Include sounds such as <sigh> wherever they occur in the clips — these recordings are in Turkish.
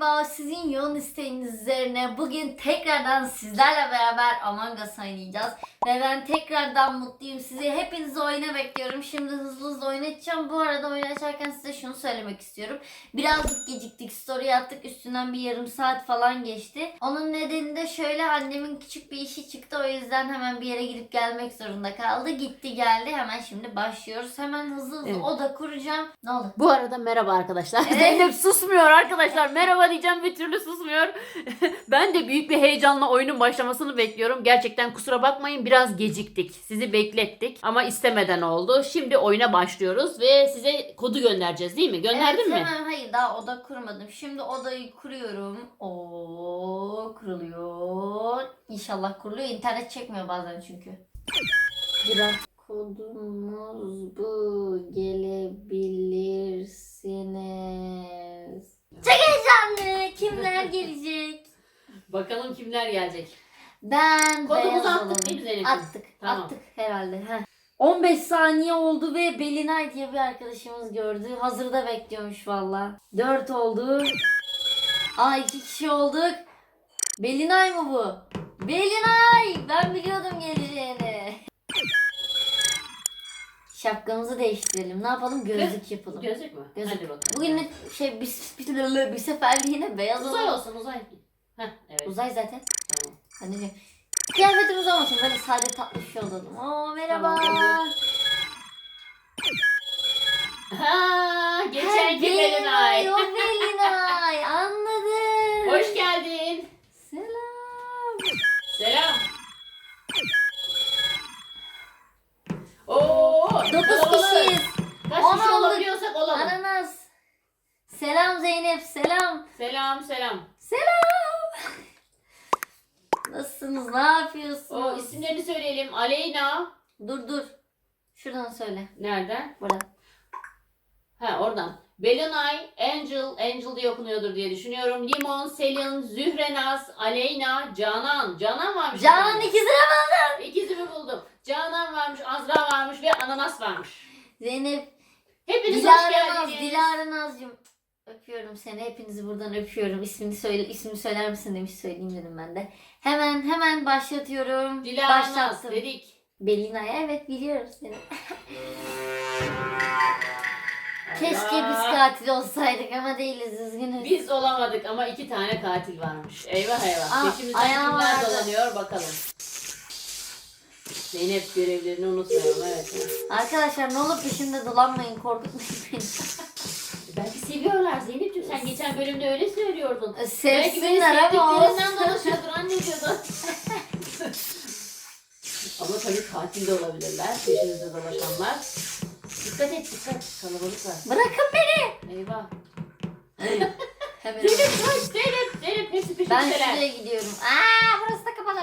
merhaba. Sizin yoğun isteğiniz üzerine bugün tekrardan sizlerle beraber Among Us oynayacağız. Ve ben tekrardan mutluyum. Sizi hepinizi oyuna bekliyorum. Şimdi hızlı hızlı oynayacağım. Bu arada oyun açarken size şunu söylemek istiyorum. Birazcık geciktik. Story attık. Üstünden bir yarım saat falan geçti. Onun nedeni de şöyle annemin küçük bir işi çıktı. O yüzden hemen bir yere gidip gelmek zorunda kaldı. Gitti geldi. Hemen şimdi başlıyoruz. Hemen hızlı hızlı Evet. oda kuracağım. Ne oldu? Bu arada merhaba arkadaşlar. Evet. Zeynep susmuyor arkadaşlar. Merhaba diyeceğim bir türlü susmuyor. <laughs> ben de büyük bir heyecanla oyunun başlamasını bekliyorum. Gerçekten kusura bakmayın biraz geciktik. Sizi beklettik ama istemeden oldu. Şimdi oyuna başlıyoruz ve size kodu göndereceğiz değil mi? Gönderdin evet, mi? Hemen hayır daha oda kurmadım. Şimdi odayı kuruyorum. O kuruluyor. İnşallah kuruluyor. İnternet çekmiyor bazen çünkü. Biraz kodumuz bu. Gelebilirsiniz. Çok heyecanlı. Kimler gelecek? <laughs> Bakalım kimler gelecek. Ben Kodumuzu beyaz attık olalım. değil mi Zeynep'ciğim? Attık. Tamam. Attık herhalde. Heh. 15 saniye oldu ve Belinay diye bir arkadaşımız gördü. Hazırda bekliyormuş valla. 4 oldu. Aa 2 kişi olduk. Belinay mı bu? Belinay! Ben biliyordum geleceğini. Şapkamızı değiştirelim. Ne yapalım? Gözlük yapalım. Gözlük mü? Gözlük. Hadi bakalım. Bugün de şey bir, bir, bir seferliğine beyaz uzay olalım. olsun uzay. Heh, evet. Uzay zaten. Diyor, kıyafetimiz olmasın böyle sade tatlı bir şey olalım. Oo merhaba. Tamam, Ha, geçen Ha, ki Belinay. O Belinay. <laughs> Anladım. Hoş geldin. Selam. Selam. Oo, Dokuz kişiyiz. Kaç On kişi olduk. olabiliyorsak olalım. Ananas. Selam Zeynep. Selam. Selam selam. Selam. Nasılsınız? Ne O yapıyorsunuz? isimlerini söyleyelim. Aleyna. Dur dur. Şuradan söyle. Nereden? Buradan. Ha oradan. Belinay, Angel, Angel diye okunuyordur diye düşünüyorum. Limon, Selin, Zührenaz, Aleyna, Canan. Canan varmış. Canan ikizine buldum. İkizimi buldum. Canan varmış, Azra varmış ve Ananas varmış. Zeynep. Hepiniz hoş Dilara Naz. geldiniz. Dilara Nazcığım. Öpüyorum seni. Hepinizi buradan öpüyorum. İsmini söyle, ismini söyler misin demiş söyleyeyim dedim ben de. Hemen hemen başlatıyorum. Dilara Naz Başlattım. dedik. Belina'ya evet biliyoruz seni. <laughs> Keşke biz katil olsaydık ama değiliz üzgünüz. Biz olamadık ama iki tane katil varmış. Eyvah eyvah. Aa, Peşimizden ayağım kimler vardı. dolanıyor bakalım. Zeynep görevlerini unutmayalım evet. Arkadaşlar ne olur peşimde dolanmayın korkutmayın beni. Belki seviyorlar Zeynep'ciğim sen geçen bölümde öyle söylüyordun. E, Belki beni Sevsinler ama sevdiklerinden olsun. dolaşıyordur anne diyordun. ama tabii katil de olabilirler. Peşinizde dolaşanlar. Dikkat et dikkat. Kalabalık var. Bırakın beni. Eyvah. <laughs> Hemen. Zeynep kaç Zeynep. Zeynep hepsi Ben peşindeler. şuraya gidiyorum. Aa burası da kapalı.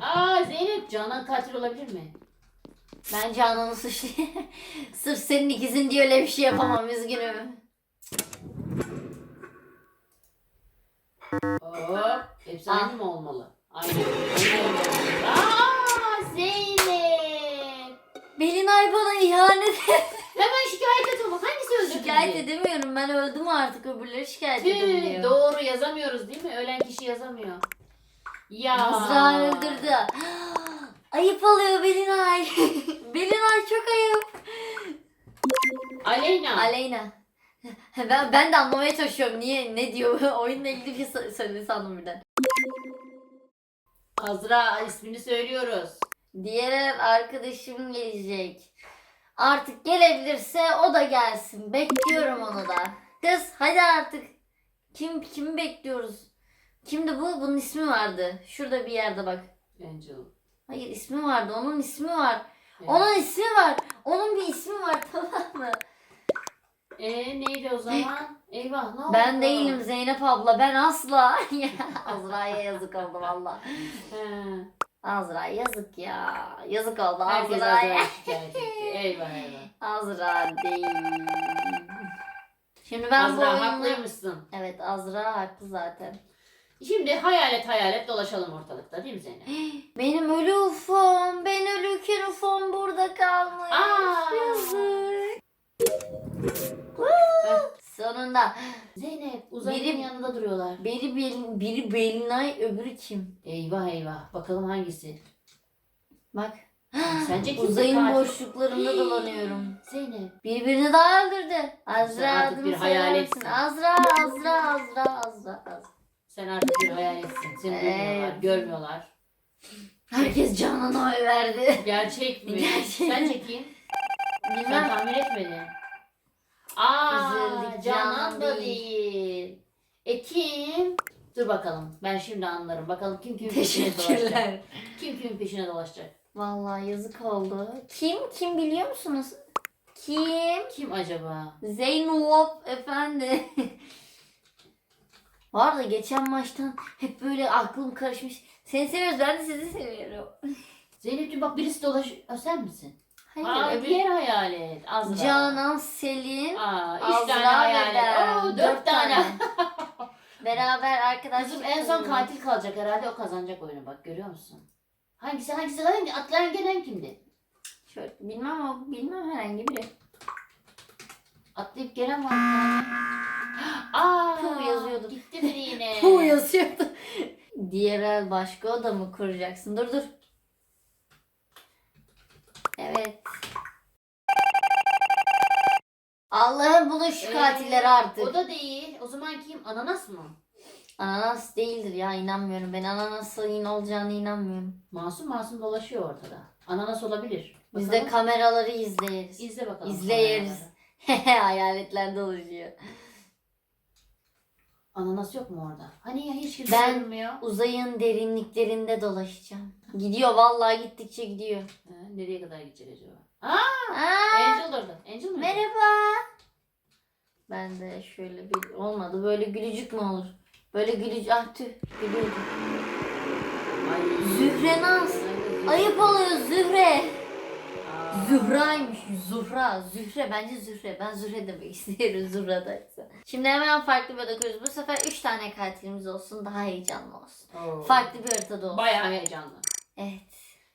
Aa Zeynep Canan katil olabilir mi? Ben Canan'ı suçlu. <laughs> Sırf senin ikizin diye öyle bir şey yapamam üzgünüm. Hop. Hepsi Aa. aynı mı olmalı? Aynı. Aynı olmalı. Aa Zeynep. Belinay bana ihanet <laughs> Hemen şikayet et onu. Hangisi öldürdü Şikayet diye? edemiyorum. Ben öldüm artık. Öbürleri şikayet Tüh, diyor. doğru yazamıyoruz değil mi? Ölen kişi yazamıyor. Ya. Azra öldürdü. Ayıp oluyor Belinay. <laughs> Belinay çok ayıp. Aleyna. Aleyna. Ben, ben de anlamaya çalışıyorum. Niye? Ne diyor? <laughs> Oyunla ilgili bir şey sö- söyledi sandım birden. Azra ismini söylüyoruz. Diğer arkadaşım gelecek. Artık gelebilirse o da gelsin. Bekliyorum onu da. Kız hadi artık. Kim kimi bekliyoruz? Kimdi bu? Bunun ismi vardı. Şurada bir yerde bak. Angel. Hayır ismi vardı. Onun ismi var. Evet. Onun ismi var. Onun bir ismi var <laughs> tamam mı? Ee, neydi o zaman? Eyvah ne oldu? Ben değilim Zeynep abla. Ben asla. Ya, <laughs> Azra'ya yazık oldu valla. Azra yazık ya. Yazık oldu Herkes Azra'ya. <laughs> Eyvah eyvah. Azra değil. Şimdi ben bu Azra oyunla... haklıymışsın. Evet Azra haklı zaten. Şimdi hayalet hayalet dolaşalım ortalıkta değil mi Zeynep? <gasps> Benim ölü ufom. Ben ölüken ufom burada kalmış. Aa. Yazık. Sonunda. Zeynep uzayın Biri- yanında duruyorlar. Biri, Bel- biri Belinay öbürü kim? Eyvah eyvah. Bakalım hangisi? Bak. Sence <gasps> kim Uzayın boşluklarında dolanıyorum. Zeynep. Birbirini daha öldürdü. Azra Sen artık adını bir söyler hayaletsin. misin? Azra, Azra, Azra, Azra, Azra. Sen artık bir hayaletsin. Seni duymuyorlar, görmüyorlar. Herkes Canan'a oy verdi. Gerçek mi? Gerçek. Sence kim? Sen Bilmem. tahmin etmedin. Aa, Üzüldük, Canan Canan da değil. değil. E kim? Dur bakalım. Ben şimdi anlarım. Bakalım kim kimin peşine dolaşacak. Teşekkürler. Kim kimin peşine dolaşacak. Vallahi yazık oldu. Kim? Kim biliyor musunuz? Kim? Kim acaba? Zeynep efendi. <laughs> Var da geçen maçtan hep böyle aklım karışmış. Seni seviyoruz ben de sizi seviyorum. <laughs> Zeynep'ciğim bak birisi dolaş... Aa, sen misin? Hayır Aa, öbür- diğer hayalet. Azra. Canan, Selin, Aa, üç Azra tane ve hayalet. ben. Oo, dört tane. <laughs> Beraber arkadaşlar. Kızım en son katil kalacak herhalde o kazanacak oyunu bak görüyor musun? Hangisi hangisi hangi atlayan gelen kimdi? Şöyle, bilmem ama bilmem herhangi biri. Atlayıp gelen var bir tane. Aa Puh yazıyordu. Gitti biri yine. <laughs> Bu yazıyordu. Diğer el başka oda mı kuracaksın? Dur dur. Evet. Allah'ım bulun şu Ee, katilleri artık. O da değil. O zaman kim? Ananas mı? Ananas değildir ya inanmıyorum. Ben ananasın olacağını inanmıyorum. Masum masum dolaşıyor ortada. Ananas olabilir. Biz Bakalım. de kameraları izleriz. İzle bakalım. İzleyeriz. kameraları. <laughs> Hayaletler dolaşıyor. Ananas yok mu orada? Hani ya hiç kimse Ben- görünmüyor. Uzayın derinliklerinde dolaşacağım. Gidiyor vallahi gittikçe gidiyor. Ha, nereye kadar gidecek acaba? Aa, Angel orada. Angel mi? merhaba. Ben de şöyle bir olmadı. Böyle gülücük mü olur? Böyle gülücük. Ah tüh. Gülüyordu. Ay. Zühre Naz. Ay, Ayıp oluyor Zühre. Aa. Zuhra'ymış. Zuhra. Zühre. Bence Zühre. Ben Zühre demek istiyorum <laughs> Zuhra'daysa. Şimdi hemen farklı bir oda kuruyoruz. Bu sefer 3 tane katilimiz olsun. Daha heyecanlı olsun. Oo. Farklı bir haritada olsun. Bayağı heyecanlı. Evet.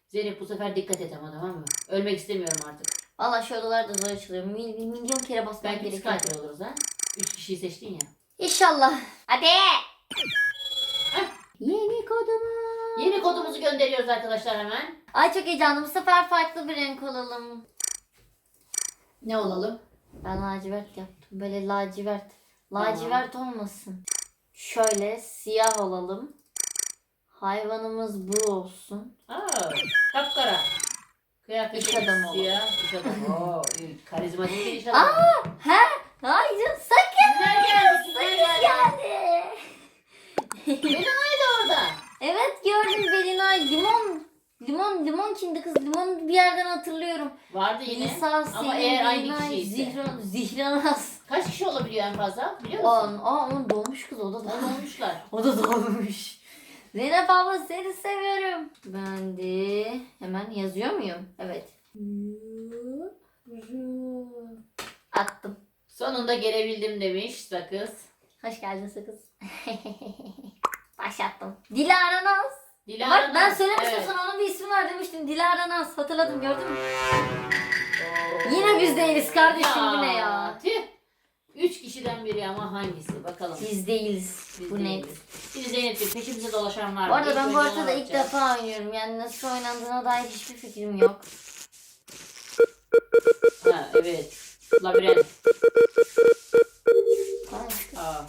Zeynep bu sefer dikkat et ama tamam mı? Ölmek istemiyorum artık. Valla şu odalar da zor açılıyor. Mil- milyon kere basmak Belki biz gerekiyor. katil oluruz ha. Üç kişiyi seçtin ya. İnşallah. Hadi. Yeni kodumuz. Yeni kodumuzu gönderiyoruz arkadaşlar hemen. Ay çok heyecanlı. Bu sefer farklı bir renk olalım. Ne olalım? Ben lacivert yaptım. Böyle lacivert. Lacivert olmasın. Şöyle siyah olalım. Hayvanımız bu olsun. Aa, kapkara. Kıyafet İş adamı olalım. siyah, iş adamı. <laughs> Oo, iyi. karizmatik bir iş adamı. Aa, he? Hayır sakın. Kimler geldi? Kimler geldi? geldi. Evet gördüm Belinay. Limon. Limon, limon kimdi kız? Limon bir yerden hatırlıyorum. Vardı yine. İsa, Ama Selin, eğer aynı Belinay, kişiyse. Zihran, Zihranas. Kaç kişi olabiliyor en fazla? Biliyor musun? On, aa onun doğmuş kız o da On doğmuş. olmuşlar. <laughs> O da doğmuş. Zeynep abla seni seviyorum. Ben de hemen yazıyor muyum? Evet. Attım. Sonunda gelebildim demiş sakız. Hoş geldin sakız. <laughs> Başlattım. Dilara Naz. Dilara Bak ben Naz. söylemiştim Evet. sana onun bir ismi var demiştim. Dilara Naz. Hatırladım gördün mü? Oo. Yine biz değiliz kardeşim bu ne ya? Tüh. Üç kişiden biri ama hangisi bakalım. Biz değiliz. Biz bu ne? Şimdi Zeynep'ciğim peşimize dolaşan var? Bu arada ben bu haritada ilk bakacağız. defa oynuyorum. Yani nasıl oynandığına dair hiçbir fikrim yok. Ha evet. Labirent. Aa.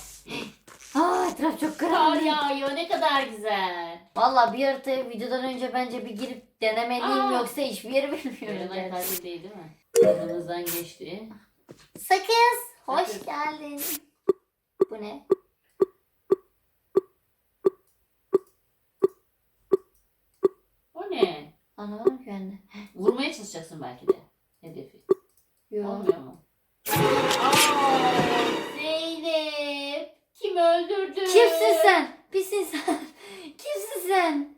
Aa etraf çok Kar karanlık. yağıyor ne kadar güzel. Valla bir haritaya videodan önce bence bir girip denemeliyim Aa. yoksa hiçbir yeri bilmiyorum. Katil değil değil mi? Yanımızdan geçti. Sakız hoş Sakız. geldin. Bu ne? O ne? Anlamadım ki ben de. Vurmaya çalışacaksın belki de. Hedefi. Yok. Olmuyor mu? Kimsin sen? Pisin sen. <laughs> Kimsin sen?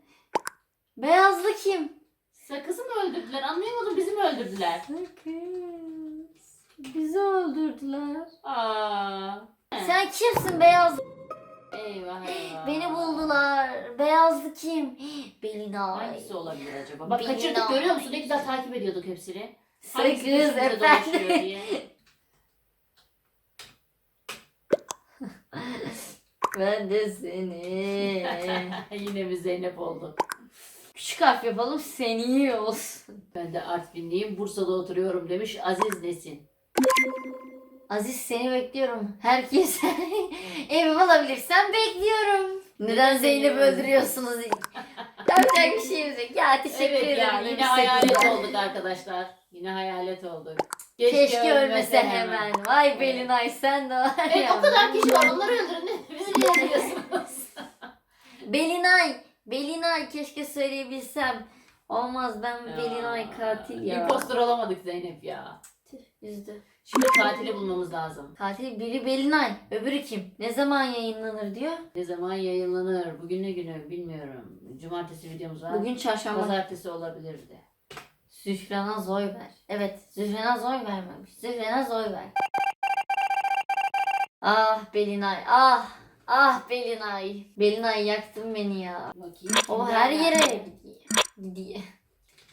Beyazlı kim? Sakızı mı öldürdüler? Anlayamadım bizi mi öldürdüler? Sakız. Bizi öldürdüler. Aa. Sen kimsin beyaz? Eyvah eyvah. Beni buldular. Beyazlı kim? <gasps> Belinay. Hangisi olabilir acaba? Bak Belinay. kaçırdık görüyor musun? Ne güzel takip ediyorduk hepsini. Sakız Hangisi peşimize dolaşıyor efendim. diye. <laughs> ben de seni. <laughs> Yine bir Zeynep oldu. Küçük harf yapalım seni olsun. Ben de Artvinliyim. Bursa'da oturuyorum demiş Aziz Nesin. Aziz seni bekliyorum. Herkes <laughs> evimi alabilirsem bekliyorum. Neden seni öldürüyorsunuz? <laughs> Yapacak bir şeyimiz yok. Ya teşekkür Evet ederim. ya yine hayalet olduk arkadaşlar. Yine hayalet olduk. Keşke, ölmese hemen. Vay Belinay sen de var Evet ya. o kadar kişi var onları öldürün. Bizi niye öldürüyorsunuz? <laughs> Belinay. Belinay keşke söyleyebilsem. Olmaz ben Ya, Belinay katil ya. Impostor olamadık Zeynep ya. Tüh, Üzdü. Şimdi katili bulmamız lazım. Katil biri Belinay. Öbürü kim? Ne zaman yayınlanır diyor. Ne zaman yayınlanır? Bugün ne günü bilmiyorum. Cumartesi videomuz var. Bugün çarşamba. Pazartesi olabilirdi. Zührenaz oy ver. Evet Zührenaz oy vermemiş. Zührenaz oy ver. Ah Belinay ah. Ah Belinay. Belinay yaktın beni ya. Bakayım. O her yere gidiyor.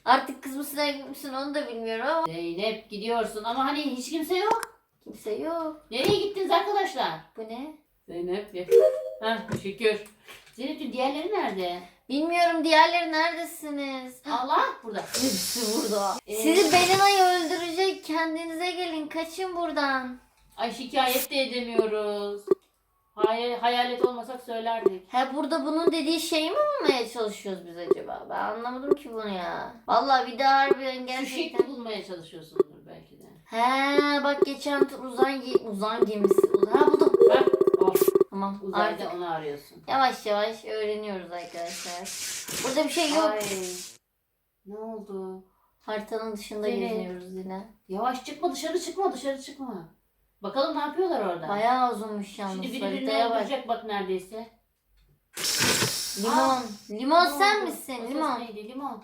Artık kız mısın erkek misin onu da bilmiyorum ama Zeynep gidiyorsun ama hani hiç kimse yok. kimse yok. Nereye gittiniz arkadaşlar? Bu ne? Zeynep ya. <laughs> Heh şükür. Zeynep'ciğim diğerleri nerede? Bilmiyorum diğerleri neredesiniz? Allah burada. <laughs> Hepsi burada. Ee? Sizi Belinay öldürecek. Kendinize gelin. Kaçın buradan. Ay şikayet de edemiyoruz. Hay hayalet olmasak söylerdik. Ha burada bunun dediği şeyi mi bulmaya çalışıyoruz biz acaba? Ben anlamadım ki bunu ya. Vallahi bir daha harbiden Şu gerçekten. şekli bulmaya çalışıyorsundur belki de. He bak geçen ge- uzay gemisi. Uz- Ha buldum. Bak Tamam uzayda artık onu arıyorsun. yavaş yavaş öğreniyoruz arkadaşlar. Burada bir şey yok. Ay. Ne oldu? Haritanın dışında Zeynep. geziyoruz yine. Yavaş çıkma dışarı çıkma dışarı çıkma. Bakalım ne yapıyorlar orada. Bayağı uzunmuş yalnız. Şimdi biri birini Haritaya bak. öldürecek bak neredeyse. Limon. Limon Ne sen oldu? misin? Ses Limon. neydi? Limon.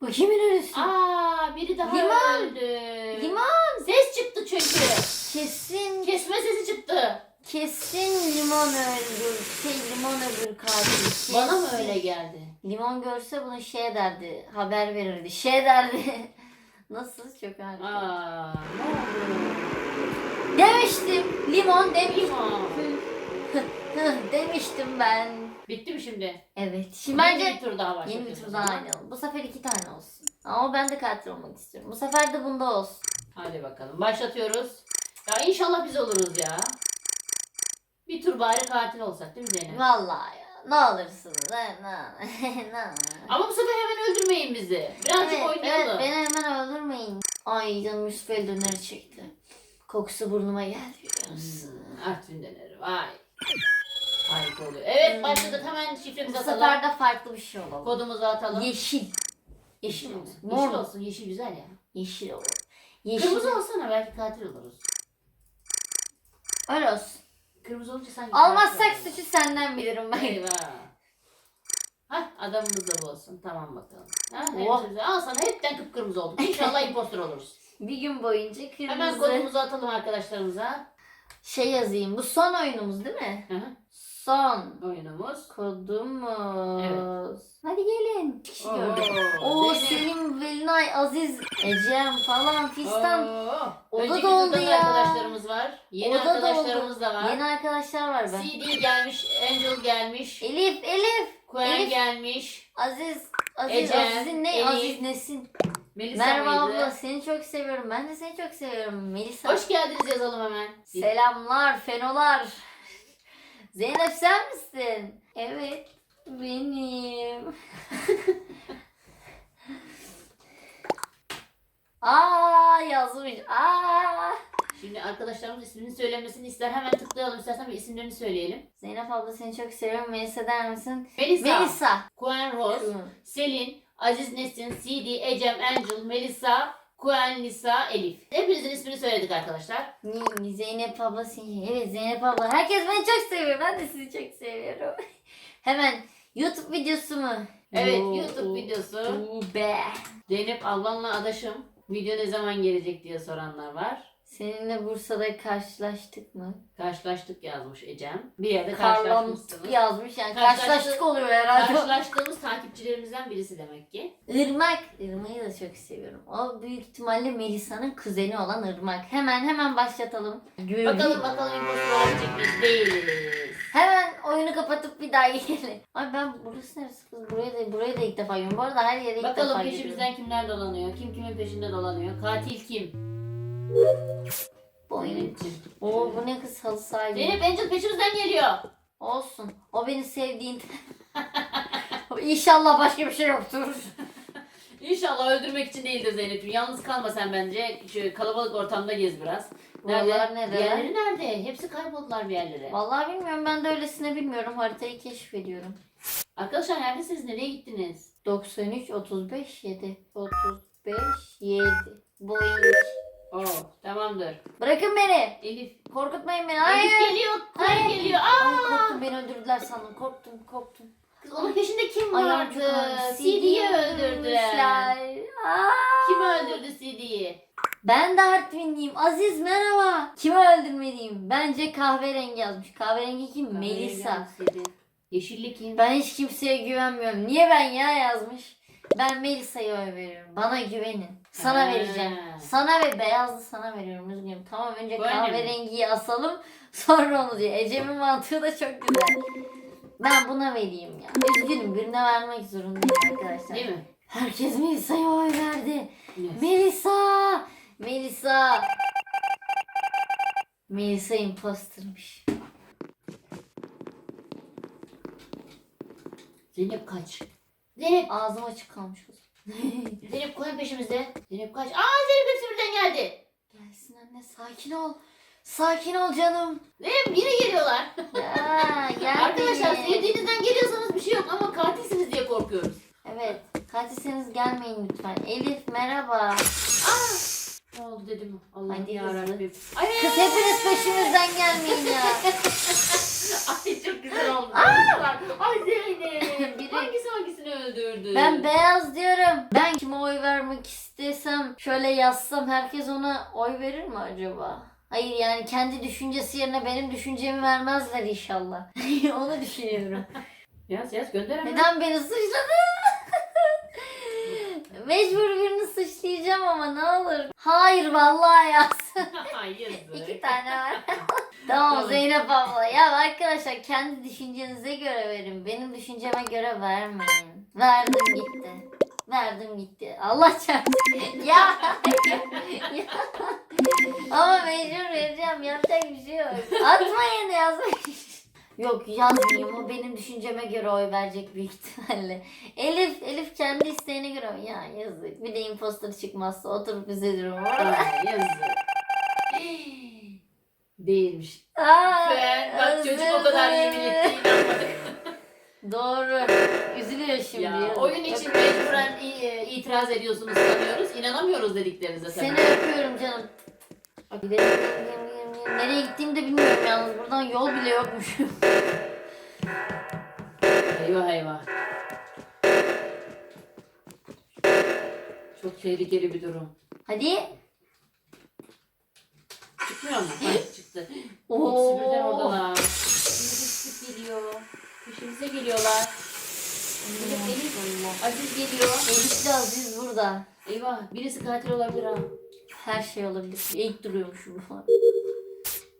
Bu kimin ölüsü? Aa biri daha Limon. öldü. Limon. Ses çıktı çünkü. Kesin. Kesin limon öldür. Şey limon öldür katil. Bana mı Kesin. öyle geldi? Limon görse bunu şey derdi. Haber verirdi. Şey derdi. <laughs> Nasıl? Çok harika. Aa ne oldu? Demiştim. Limon demiştim. Limon. <laughs> demiştim ben. Bitti mi şimdi? Evet. Şimdi Yeni bence bir tur daha yeni başlatıyoruz. bir tur daha oynayalım. Bu sefer iki tane olsun. Ama ben de katil olmak istiyorum. Bu sefer de bunda olsun. Hadi bakalım başlatıyoruz. Ya inşallah biz oluruz ya. Bir tur bari katil olsak değil mi Zeynep? Vallahi ya. Ne olursunuz. ha, Ne, <laughs> ne. Ama bu sefer hemen öldürmeyin bizi. Birazcık Evet, oynayalım. evet, beni hemen öldürmeyin. Ay canım Yusuf el döneri çekti. Kokusu burnuma geldi biliyor musun? Hmm, Artvin döneri vay. Harika oluyor. Evet Hmm. başladık hemen Bu şifremizi sefer atalım. de farklı bir şey olalım. Kodumuzu atalım. Yeşil. Yeşil olsun. Yeşil Mor olsun. Yeşil güzel ya. Yeşil olur. Yeşil. Kırmızı olsana belki katil oluruz. Öyle olsun. Kırmızı olunca sanki Almazsak suçu senden bilirim ben. Eyvah. Hah adamımız da bu olsun. Tamam bakalım. Ha, Oh. Al sana hepten kıpkırmızı olduk. İnşallah <laughs> impostor oluruz. Bir gün boyunca kırmızı. Hemen kodumuzu atalım arkadaşlarımıza. Şey yazayım. Bu son oyunumuz değil mi? Hı hı. Son Oyunumuz. kodumuz. Evet. Hadi gelin. Kişi Oo, gördüm. Oo Zeynep. Selim, Belinay, Aziz, Ecem falan fistan. Oo. Oda Önceki doldu ya. arkadaşlarımız var. Yeni Oda arkadaşlarımız doldu. da var. Yeni arkadaşlar var ben. CD gelmiş, Angel gelmiş, Elif, Elif, Queen Elif. gelmiş, Aziz, Aziz, Ecem, Aziz'in ne? Elif. Aziz Nesin? Melisa Merhaba mıydı? abla seni çok seviyorum. Ben de seni çok seviyorum. Melisa. Hoş geldiniz yazalım hemen. Selamlar, fenolar. Zeynep sen misin? Evet, benim. <laughs> Aa yazmış. Aa. Şimdi arkadaşlarımız ismini söylemesini ister. Hemen tıklayalım. İstersen bir isimlerini söyleyelim. Zeynep abla seni çok seviyorum. Melisa der misin? Melisa, Melisa. Queen Rose, Selin, Aziz Nesin, CD, Ecem, Angel, Melisa, Queen, Lisa, Elif. Hepinizin ismini söyledik arkadaşlar. Ne, Zeynep abla. Evet Zeynep abla. Herkes beni çok seviyor. Ben de sizi çok seviyorum. <laughs> Hemen YouTube videosu mu? Evet Yo- YouTube videosu. Be. Zeynep ablanla adaşım. Video ne zaman gelecek diye soranlar var. Seninle Bursa'da karşılaştık mı? Karşılaştık yazmış Ecem. Bir yerde karşılaşmışsınız. yazmış yani Karşılaştık. karşılaştık oluyor herhalde. Karşılaştığımız takipçilerimizden birisi demek ki. Irmak. Irmak'ı da çok seviyorum. O büyük ihtimalle Melisa'nın kuzeni olan Irmak. Hemen hemen başlatalım. Gördüm. Bakalım bakalım impostor olabilecek miyiz? Değiliz. Hemen oyunu kapatıp bir daha gelelim. Ay ben burası neresi kız? Buraya da, buraya da ilk defa görüyorum. Bu arada her yere ilk Bakalım defa peşimizden kimler dolanıyor? Kim kimin peşinde dolanıyor? Katil kim? Zeynep'ciğim. Oo bu ne kız halı sahibi. Zeynep Angel peşimizden geliyor. Olsun. O beni sevdiğinde. <laughs> İnşallah başka bir şey yoktur. <laughs> İnşallah öldürmek için değildir Zeynep'ciğim. Yalnız kalma sen bence. Şu kalabalık ortamda gez biraz. Buralar nerede? Diğerleri nerede? Hepsi kayboldular bir yerlere. Vallahi bilmiyorum ben de öylesine bilmiyorum. Haritayı keşfediyorum. Arkadaşlar neredesiniz? Nereye gittiniz? 93 35 7 35 7 Boeing. Oh tamamdır. Bırakın beni. Elif. Korkutmayın beni. Elif Hayır. geliyor. Kaya Hayır. geliyor. Ay Aa! korktum beni öldürdüler sandım. Korktum korktum. Kız onun peşinde kim vardı? CD'yi öldürdü. öldürmüşler. Aa. Kim öldürdü CD'yi? Ben de Artvinliyim. Aziz merhaba. Kimi öldürmeliyim? Bence kahverengi yazmış. Kahverengi kim? Melisa. Yeşilli kim? Ben hiç kimseye güvenmiyorum. Niye ben ya yazmış? Ben Melisa'ya oy veriyorum. Bana güvenin. Sana Ha. vereceğim. Sana ve beyazlı sana veriyorum üzgünüm. Tamam önce Bu kahverengiyi asalım <laughs> sonra onu diyor. Ecem'in mantığı da çok güzel. Ben buna vereyim ya. Üzgünüm birine vermek zorundayım arkadaşlar. Değil mi? Herkes Melisa'ya oy verdi. Yes. Melisa! Melisa! Melisa impostermış. Zeynep kaç. Zeynep. Ağzım açık kalmış o zaman. <laughs> Zeynep koyun peşimizde. Zeynep kaç. Aa Zeynep hepsi birden geldi. Gelsin anne sakin ol. Sakin ol canım. Zeynep yine geliyorlar. Ya <laughs> gel. Arkadaşlar sevdiğinizden geliyorsanız bir şey yok ama katilsiniz diye korkuyoruz. Evet. Katilseniz gelmeyin lütfen. Elif merhaba. Aa! Ne oldu dedim. Allah Hadi ya hızlı. Rabbim. Ay, Kız hepiniz peşimizden gelmeyin ya. <laughs> Ay çok güzel oldu. Ay Zeynep. Öldürdü? Ben beyaz diyorum. Ben kime oy vermek istesem şöyle yazsam herkes ona oy verir mi acaba? Hayır yani kendi düşüncesi yerine benim düşüncemi vermezler inşallah. <laughs> Onu düşünüyorum. Yaz yaz gönder hemen. Neden beni suçladın? Mecbur birini suçlayacağım ama ne olur. Hayır vallahi yaz. <laughs> Hayır. İki tane var. <laughs> tamam. Zeynep abla. Ya arkadaşlar kendi düşüncenize göre verin. Benim düşünceme göre vermeyin. Verdim gitti. Verdim gitti. Allah çarpsın. ya. <laughs> ya. Ama mecbur vereceğim. Yapacak bir şey yok. Atmayın yazmayın. Yok yazmayayım. O benim düşünceme göre oy verecek büyük <laughs> ihtimalle. Elif, Elif kendi isteğine göre ya yazık. Bir de imposter çıkmazsa oturup üzülürüm. <laughs> Yazık. Değilmiş. Aa, Ben bak çocuk o kadar yemin etti inanmadık. <laughs> Doğru. Üzülüyor şimdi. Ya, yazık. oyun için mecburen i- itiraz ediyorsunuz sanıyoruz. İnanamıyoruz dediklerinize Seni öpüyorum canım. Gidelim. Nereye gittiğimi de bilmiyorum yalnız. Buradan yol bile yokmuş. Eyvah eyvah. Çok tehlikeli bir durum. Hadi. Çıkmıyor mu? Hayır çıktı. Oo. Birden oradalar. Birisi geliyor. Peşimize geliyorlar. Elif, Elif. Aziz geliyor. Elif'le Aziz burada. Eyvah birisi katil olabilir ha. Her şey olabilir. İlk duruyormuşum falan.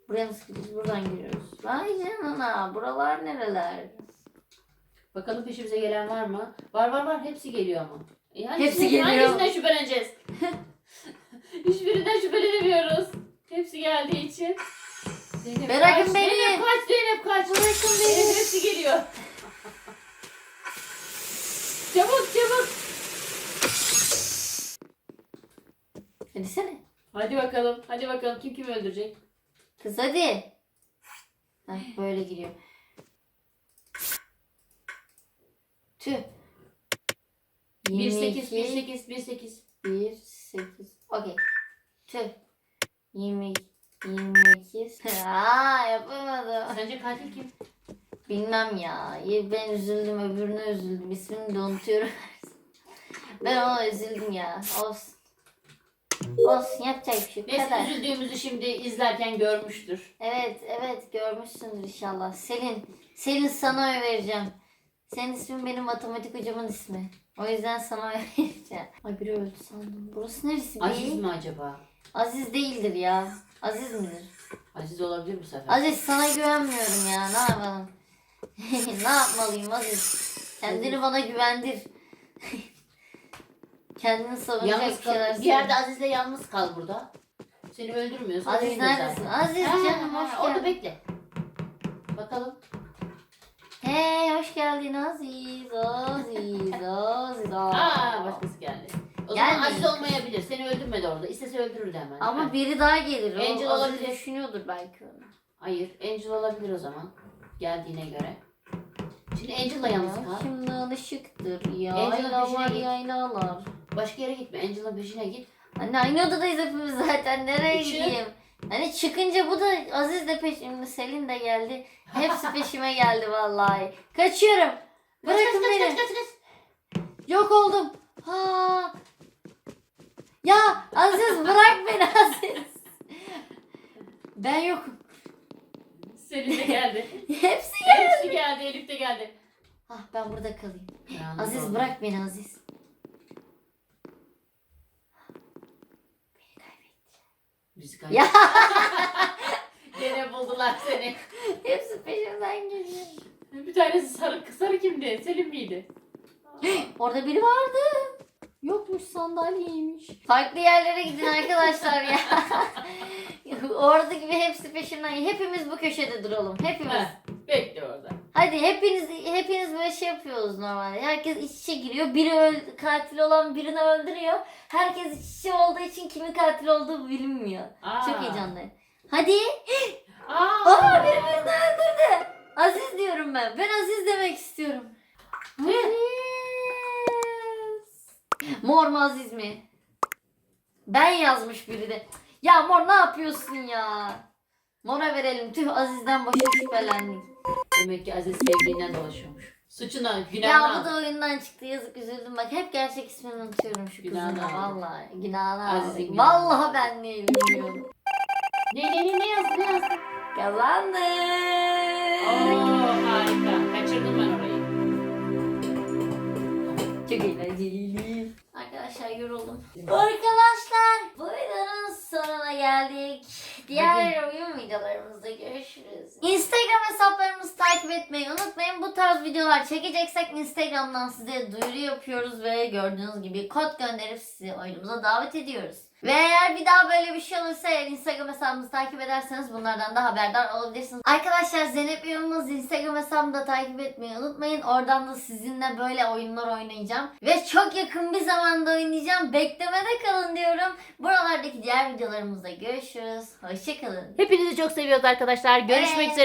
Buraya nasıl gidiyoruz? Buradan giriyoruz. Vay canına. Buralar nereler? Bakalım peşimize gelen var mı? Var var var hepsi geliyor ama. E, Hepsi geliyor. Hangisinden şüpheleneceğiz? <laughs> Hiçbirinden şüphelenemiyoruz. Hepsi geldiği için. Zeynep Bırakın kaç, beni. Zeynep kaç Zeynep kaç. Bırakın beni. hepsi geliyor. çabuk çabuk. Hadi sene. Hadi bakalım. Hadi bakalım kim kimi öldürecek? Kız hadi. Heh, böyle giriyor. Tüh. 1 8 1 22, 8 1 8. 1, 8. Okey. Tüh. 20, 22. <laughs> Aa yapamadım. Sence katil kim? Bilmem ya. Ben üzüldüm öbürüne üzüldüm. İsmini de unutuyorum. <laughs> ben ona üzüldüm ya. Olsun. Olsun yapacak bir şey yok. Kader. üzüldüğümüzü şimdi izlerken görmüştür. Evet evet görmüşsündür inşallah. Selin. Selin sana oy vereceğim. Senin ismin benim matematik hocamın ismi. O yüzden sana oy <laughs> vereceğim. Ay biri öldü sandım. Burası neresi Aziz değil? mi acaba? Aziz değildir ya. Aziz midir? Aziz olabilir bu sefer. Aziz sana güvenmiyorum ya. Ne yapalım? <laughs> ne yapmalıyım Aziz? Kendini bana güvendir. <laughs> Kendini savunacak Yalnız bir şeyler kal, bir yerde. Aziz'le yalnız kal burada. Seni öldürmüyorsa Aziz neredesin? Aziz canım hoş Orada geldin. bekle. Bakalım. Hey hoş geldin Aziz. Aziz. Aziz. Aa başkası geldi. O zaman Aziz olmayabilir. Seni öldürmedi orada. İstese öldürürdü hemen. Ama biri daha gelir. O Angel Aziz olabilir. düşünüyordur belki onu. Hayır. Angel olabilir o zaman. Geldiğine göre. Şimdi Angel'la yalnız kal. Şimdi ışıktır. Angel'ın Yayla peşine git. yaylalar. Başka yere gitme. Angel'ın peşine git. Anne aynı odadayız hepimiz zaten. Nereye Işık. gideyim? Hani çıkınca bu da Aziz de peşimde. Selin de geldi. Hepsi peşime geldi vallahi. Kaçıyorum. Kaç kaç Bırakın kaç beni. kaç kaç kaç. Yok oldum. Ha. Ya Aziz bırak beni Aziz. Ben yokum. Selin de geldi. <laughs> Hepsi. Hepsi geldi. Elif de geldi. Ah ben burada kalayım. Aziz bırak beni Aziz. Bizi Ya. <laughs> Gene buldular seni. hepsi peşimden geliyor. Bir tanesi sarı, sarı kimdi? Selim miydi? <gasps> Orada biri vardı. Yokmuş sandalyeymiş. Farklı yerlere gidin arkadaşlar ya. <laughs> Orada gibi hepsi peşimden. Hepimiz bu köşede duralım. Hepimiz. Heh, Bekle orada. Hadi hepiniz hepiniz böyle şey yapıyoruz normalde. Herkes iç içe giriyor. Biri öl- katil olan birini öldürüyor. Herkes iç içe olduğu için kimin katil olduğu bilinmiyor. Aa. Çok heyecanlıyım. Hadi. <gasps> Aa. Aa birbirini öldürdü. Aziz diyorum ben. Ben Aziz demek istiyorum. Aziz. Mor mu Aziz mi? Ben yazmış biri de. Ya Mor ne yapıyorsun ya? Mor'a verelim. Tüh Aziz'den boşa şüphelendik. Demek ki Aziz sevdiğinden dolaşıyormuş. Suçuna, Ya günahına. bu da oyundan çıktı yazık üzüldüm. Bak hep gerçek ismini unutuyorum şu Günahını kızın. aldı. Vallahi günahını Aziz'in aldık. Vallahi ben ne bilmiyorum. Ne ne ne ne yazdı ne yazdı? Kazandım. Oo harika. Kaçırdım ben orayı. Çok eğlenceliydi. Arkadaşlar yoruldum. Arkadaşlar bu videonun sonuna geldik. Diğer oyun videolarımızda görüşürüz. Instagram hesaplarımızı takip etmeyi unutmayın. Bu tarz videolar çekeceksek Instagram'dan size duyuru yapıyoruz ve gördüğünüz gibi kod gönderip sizi oyunumuza davet ediyoruz. Ve eğer bir daha böyle bir şey olursa eğer Instagram hesabımızı takip ederseniz bunlardan da haberdar olabilirsiniz. Arkadaşlar Zeynep Yılmaz Instagram hesabımı da takip etmeyi unutmayın. Oradan da sizinle böyle oyunlar oynayacağım. Ve çok yakın bir zamanda oynayacağım. Beklemede kalın diyorum. Buralardaki diğer videolarımızda görüşürüz. Hoşçakalın. Hepinizi çok seviyoruz arkadaşlar. Görüşmek üzere.